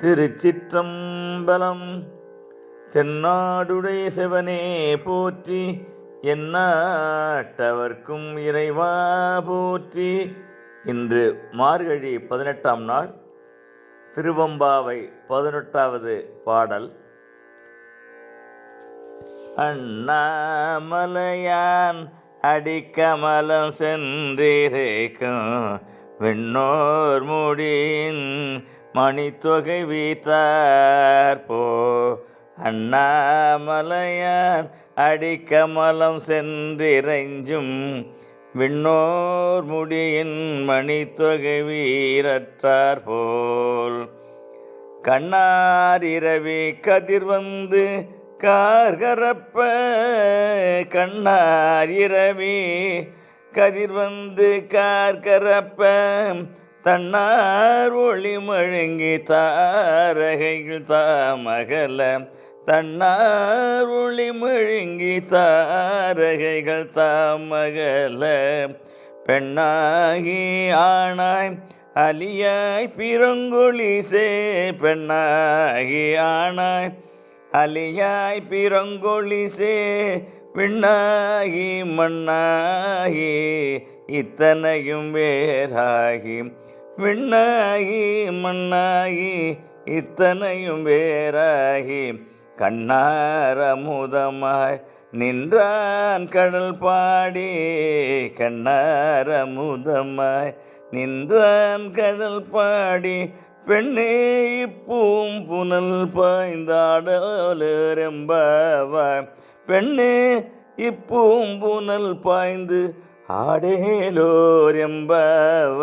திருச்சிற்றம்பலம். தென்னாடுடைய சிவனே போற்றி என்னாட்டவர்க்கும் இறைவா போற்றி. இன்று மார்கழி பதினெட்டாம் நாள் திருவம்பாவை பதினெட்டாவது பாடல். அண்ணாமலையான் அடிக்கமலம் சென்றிருக்கும் விண்ணோர் முடியின் மணித்தொகை வீத்தார் போ. அண்ணாமலையார் அடிக்கமலம் சென்றிறைஞ்சும் விண்ணோர் முடியின் மணித்தொகை வீரற்றார் போல். கண்ணார் இரவி கதிர் வந்து கார்கரப்ப. கண்ணார் இரவி கதிர் வந்து கார்கரப்ப. தன்னார் ஒளி மழுங்கி தாரகைகள் தாமகல. தன்னார் ஒளி மழுங்கி தாரகைகள் தாமகல. பெண்ணாகி ஆனாய் அலியாய் பிறங்குழி சே. பெண்ணாகி ஆனாய் அலியாய் பிறங்குழி சே. விண்ணாகி மண்ணாகி இத்தனையும் வேறாகி. விண்ணாகி மண்ணாகி இத்தனையும் வேறாகி கண்ணாரமுதமாய் நின்றான் கடல் பாடி கண்ணாரமுதமாய் நின்றான் கடல் பாடி பெண்ணே இப்பூம் புனல் பாய்ந்தாடலெம்பவாய் பெண்ணே இப்பூம் புனல் பாய்ந்து ആടേലോരമ്പവ.